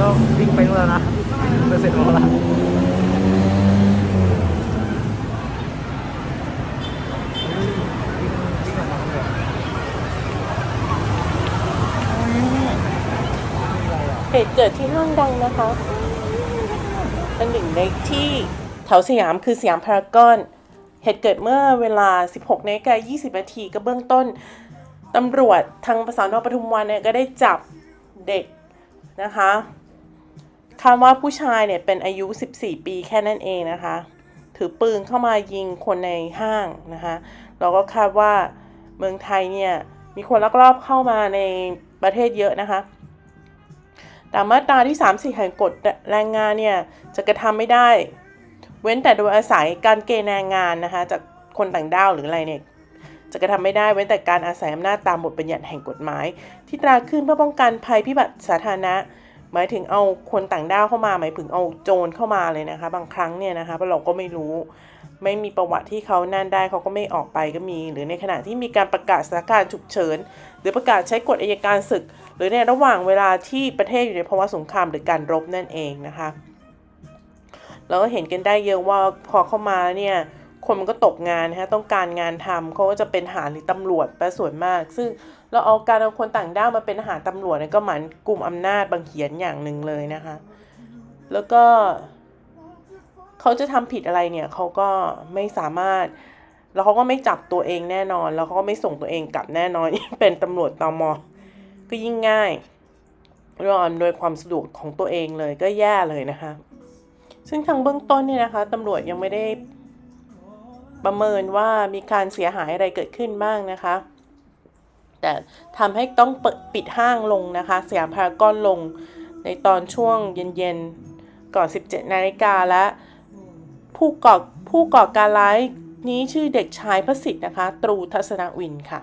ก็วิ่งไปนู่นแล้วนะไปเสร็จหมดแล้วเหตุเกิดที่ห้างดังนะคะเป็นหนึ่งในที่แถวสยามคือสยามพารากอน เหตุเกิดเมื่อเวลา 16นาฬิกา20นาทีก็เบื้องต้นตำรวจทางประสานปทุมวันเนี่ยก็ได้จับเด็กนะคะ คาดว่าผู้ชายเนี่ยเป็นอายุ 14 ปีแค่นั้นเองนะคะ ถือปืนเข้ามายิงคนในห้างนะคะเราก็คาดว่าเมืองไทยเนี่ยมีคนลักลอบเข้ามาในประเทศเยอะนะคะแต่มาตราที่ 3 4 แห่งกฎแรงงานเนี่ยจะกระทำไม่ได้ เว้นแต่โดยอาศัยการเกณฑ์แรงงานนะคะจากคนต่างด้าวหรืออะไรเนี่ยจะกระทำไม่ได้เว้นแต่การอาศัยอำนาจตามบทบัญญัติแห่งกฎหมาย ที่ตราขึ้นเพื่อป้องกันภัยพิบัติสาธารณะ หมายถึงเอาคนต่างด้าวเข้ามาหมายถึงเอาโจรเข้ามาเลยนะคะ บางครั้งเนี่ยนะคะเพราะเราก็ไม่รู้ไม่มีประวัติที่เขานั่นได้เขาก็ไม่ออกไปก็มี หรือในขณะที่มีการประกาศสถานการณ์ฉุกเฉิน หรือประกาศใช้กฎอัยการศึก หรือในระหว่างเวลาที่ประเทศอยู่ในภาวะสงครามหรือการรบนั่นเองนะคะเราก็เห็นกันได้เยอะว่าพอเข้ามาเนี่ย คนมันก็ตกงานนะคะต้องการงานทำเขาก็จะเป็นทหารหรือตำรวจเป็นส่วนมาก ซึ่งเราเอาการเอาคนต่างด้าวมาเป็นทหารตำรวจเนี่ยก็หมันกลุ่มอำนาจบางเขียนอย่างหนึ่งเลยนะคะ แล้วก็เขาจะทำผิดอะไรเนี่ยเขาก็ไม่สามารถแล้วเขาก็ไม่จับตัวเองแน่นอน แล้วเขาก็ไม่ส่งตัวเองกลับแน่นอนเป็นตำรวจตมก็ยิ่งง่ายรออำนวยความสะดวกของตัวเองเลยก็แย่เลยนะคะ ซึ่งทางเบื้องต้นเนี่ยนะคะตำรวจยังไม่ได้ ประเมินว่ามีการเสียหายอะไรเกิดขึ้นบ้างนะคะ แต่ทำให้ต้องปิดปิดห้างลงนะคะสยามพารากอนลงในตอนช่วงเย็นๆ ก่อน 17 นาฬิกาและผู้ก่อผู้ก่อการร้ายนี้ชื่อเด็กชายพระสิทธิ์นะคะ ตรูทัศนวินค่ะ